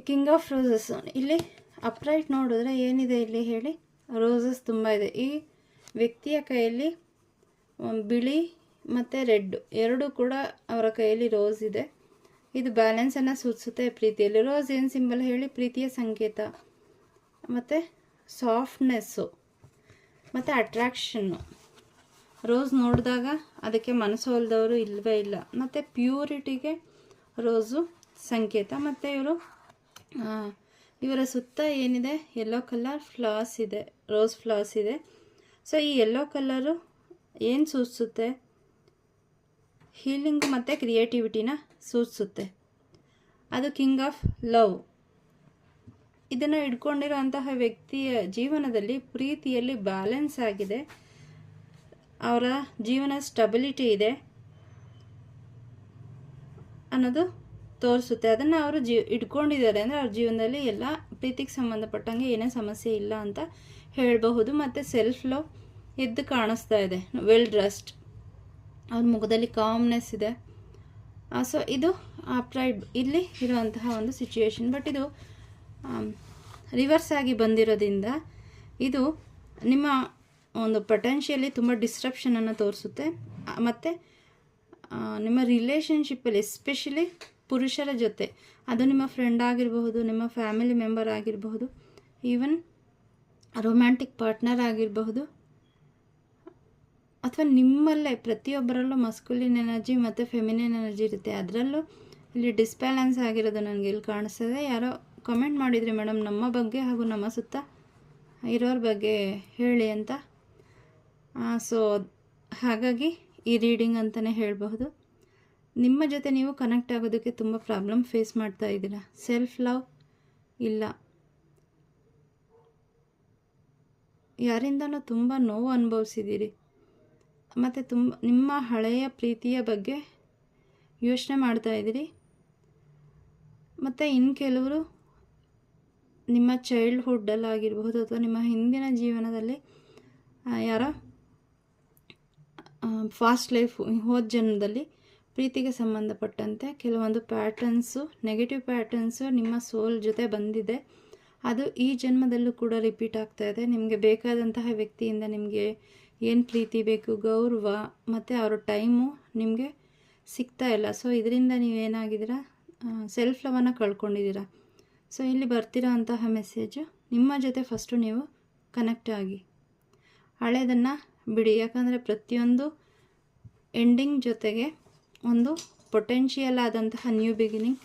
King of roses ಇಲ್ಲಿ upright ನೋಡಿದ್ರೆ ಏನಿದೆ ಇಲ್ಲಿ ಹೇಳಿ? ರೋಸಸ್ ತುಂಬ ಇದೆ. ಈ ವ್ಯಕ್ತಿಯ ಕೈಯಲ್ಲಿ ಬಿಳಿ ಮತ್ತು ರೆಡ್ ಎರಡು ಕೂಡ ಅವರ ಕೈಯಲ್ಲಿ ರೋಸ್ ಇದೆ. ಇದು ಬ್ಯಾಲೆನ್ಸನ್ನು ಸೂಚಿಸುತ್ತೆ ಪ್ರೀತಿಯಲ್ಲಿ. ರೋಸ್ ಏನು ಸಿಂಬಲ್ ಹೇಳಿ? ಪ್ರೀತಿಯ ಸಂಕೇತ. ಮತ್ತು ಸಾಫ್ಟ್ನೆಸ್ಸು ಮತ್ತು ಅಟ್ರ್ಯಾಕ್ಷನ್ನು ರೋಸ್ ನೋಡಿದಾಗ ಅದಕ್ಕೆ ಮನಸ್ಸು ಹೊಲ್ದವರು ಇಲ್ಲವೇ ಇಲ್ಲ. ಮತ್ತು ಪ್ಯೂರಿಟಿಗೆ ರೋಸು ಸಂಕೇತ. ಮತ್ತು ಇವರು ಇವರ ಸುತ್ತ ಏನಿದೆ? ಯೆಲ್ಲೋ ಕಲರ್ ಫ್ಲಾಸ್ ಇದೆ. ರೋಸ್ ಫ್ಲಾಸ್ ಇದೆ. ಸೊ ಈ ಯೆಲ್ಲೋ ಕಲರು ಏನು ಸೂಚಿಸುತ್ತೆ ಹೀಲಿಂಗ್ ಮತ್ತು ಕ್ರಿಯೇಟಿವಿಟಿನ ಸೂಚಿಸುತ್ತೆ ಅದು ಕಿಂಗ್ ಆಫ್ ಲವ್ ಇದನ್ನು ಇಟ್ಕೊಂಡಿರೋಂತಹ ವ್ಯಕ್ತಿಯ ಜೀವನದಲ್ಲಿ ಪ್ರೀತಿಯಲ್ಲಿ ಬ್ಯಾಲೆನ್ಸ್ ಆಗಿದೆ. ಅವರ ಜೀವನ ಸ್ಟಬಿಲಿಟಿ ಇದೆ ಅನ್ನೋದು ತೋರಿಸುತ್ತೆ. ಅದನ್ನು ಅವರು ಜೀ, ಇಟ್ಕೊಂಡಿದ್ದಾರೆ. ಅಂದರೆ ಅವ್ರ ಜೀವನದಲ್ಲಿ ಎಲ್ಲ ಪ್ರೀತಿಗೆ ಸಂಬಂಧಪಟ್ಟಂಗೆ ಏನೇ ಸಮಸ್ಯೆ ಇಲ್ಲ ಅಂತ ಹೇಳಬಹುದು. ಮತ್ತು ಸೆಲ್ಫ್ ಲವ್ ಎದ್ದು ಕಾಣಿಸ್ತಾ ಇದೆ. ವೆಲ್ ಡ್ರೆಸ್ಡ್ ಅವ್ರ ಮುಖದಲ್ಲಿ ಕಾಮ್ನೆಸ್ ಇದೆ. ಸೊ ಇದು ಅಪ್ರೈಡ್ ಇಲ್ಲಿ ಇರುವಂತಹ ಒಂದು ಸಿಚುವೇಶನ್ ಬಟ್ ಇದು ರಿವರ್ಸ್ ಆಗಿ ಬಂದಿರೋದ್ರಿಂದ ಇದು ನಿಮ್ಮ ಒಂದು ಪೊಟೆನ್ಷಿಯಲಿ ತುಂಬ ಡಿಸ್ಟ್ರಪ್ಷನನ್ನು ತೋರಿಸುತ್ತೆ. ಮತ್ತು ನಿಮ್ಮ ರಿಲೇಷನ್ಶಿಪ್ಪಲ್ಲಿ ಎಸ್ಪೆಷಲಿ ಪುರುಷರ ಜೊತೆ. ಅದು ನಿಮ್ಮ ಫ್ರೆಂಡ್ ಆಗಿರಬಹುದು, ನಿಮ್ಮ ಫ್ಯಾಮಿಲಿ ಮೆಂಬರ್ ಆಗಿರಬಹುದು ಈವನ್ ರೊಮ್ಯಾಂಟಿಕ್ ಪಾರ್ಟ್ನರ್ ಆಗಿರಬಹುದು, ಅಥವಾ ನಿಮ್ಮಲ್ಲೇ ಪ್ರತಿಯೊಬ್ಬರಲ್ಲೂ ಮಸ್ಕುಲಿನ್ ಎನರ್ಜಿ ಮತ್ತು ಫೆಮಿನಿನ್ ಎನರ್ಜಿ ಇರುತ್ತೆ. ಅದರಲ್ಲೂ ಇಲ್ಲಿ ಡಿಸ್ಬ್ಯಾಲೆನ್ಸ್ ಆಗಿರೋದು ನನಗೆ ಇಲ್ಲಿ ಕಾಣಿಸ್ತದೆ. ಯಾರೋ ಕಮೆಂಟ್ ಮಾಡಿದ್ರಿ ಮೇಡಮ್ ನಮ್ಮ ಬಗ್ಗೆ ಹಾಗೂ ನಮ್ಮ ಸುತ್ತ ಇರೋರ ಬಗ್ಗೆ ಹೇಳಿ ಅಂತ. ಸೊ ಹಾಗಾಗಿ ಈ ರೀಡಿಂಗ್ ಅಂತಲೇ ಹೇಳಬಹುದು. ನಿಮ್ಮ ಜೊತೆ ನೀವು ಕನೆಕ್ಟ್ ಆಗೋದಕ್ಕೆ ತುಂಬ ಪ್ರಾಬ್ಲಮ್ ಫೇಸ್ ಮಾಡ್ತಾ ಇದ್ದೀರಾ? ಸೆಲ್ಫ್ ಲವ್ ಇಲ್ಲ. ಯಾರಿಂದನೂ ತುಂಬ ನೋವು ಅನುಭವಿಸಿದ್ದೀರಿ. ಮತ್ತು ತುಂಬ, ನಿಮ್ಮ ಹಳೆಯ ಪ್ರೀತಿಯ ಬಗ್ಗೆ ಯೋಚನೆ ಮಾಡ್ತಾ ಇದ್ದೀರಿ. ಮತ್ತು ಇನ್ನು ಕೆಲವರು ನಿಮ್ಮ ಚೈಲ್ಡ್ಹುಡ್ಡಲ್ಲಾಗಿರ್ಬೋದು ಅಥವಾ ನಿಮ್ಮ ಹಿಂದಿನ ಜೀವನದಲ್ಲಿ ಯಾರೋ ಫಾಸ್ಟ್ ಲೈಫ್ ಹೋದ ಜನ್ಮದಲ್ಲಿ ಪ್ರೀತಿಗೆ ಸಂಬಂಧಪಟ್ಟಂತೆ ಕೆಲವೊಂದು ಪ್ಯಾಟರ್ನ್ಸು ನೆಗೆಟಿವ್ ಪ್ಯಾಟರ್ನ್ಸು ನಿಮ್ಮ ಸೋಲ್ ಜೊತೆ ಬಂದಿದೆ. ಅದು ಈ ಜನ್ಮದಲ್ಲೂ ಕೂಡ ರಿಪೀಟ್ ಆಗ್ತಾ ಇದೆ. ನಿಮಗೆ ಬೇಕಾದಂತಹ ವ್ಯಕ್ತಿಯಿಂದ ನಿಮಗೆ ಏನು ಪ್ರೀತಿ ಬೇಕು, ಗೌರವ ಮತ್ತು ಅವರ ಟೈಮು ನಿಮಗೆ ಸಿಗ್ತಾ ಇಲ್ಲ. ಸೊ ಇದರಿಂದ ನೀವೇನಾಗಿದ್ದೀರಾ? ಸೆಲ್ಫ್ ಲವನ್ನು ಕಳ್ಕೊಂಡಿದ್ದೀರಾ. ಸೊ ಇಲ್ಲಿ ಬರ್ತಿರೋ ಅಂತಹ ಮೆಸೇಜು ನಿಮ್ಮ ಜೊತೆ ಫಸ್ಟು ನೀವು ಕನೆಕ್ಟ್ ಆಗಿ. ಹಳೆಯದನ್ನು ಬಿಡಿ. ಯಾಕಂದರೆ ಪ್ರತಿಯೊಂದು ಎಂಡಿಂಗ್ ಜೊತೆಗೆ ಒಂದು ಪೊಟೆನ್ಷಿಯಲ್ ಆದಂತಹ ನ್ಯೂ ಬಿಗಿನಿಂಗ್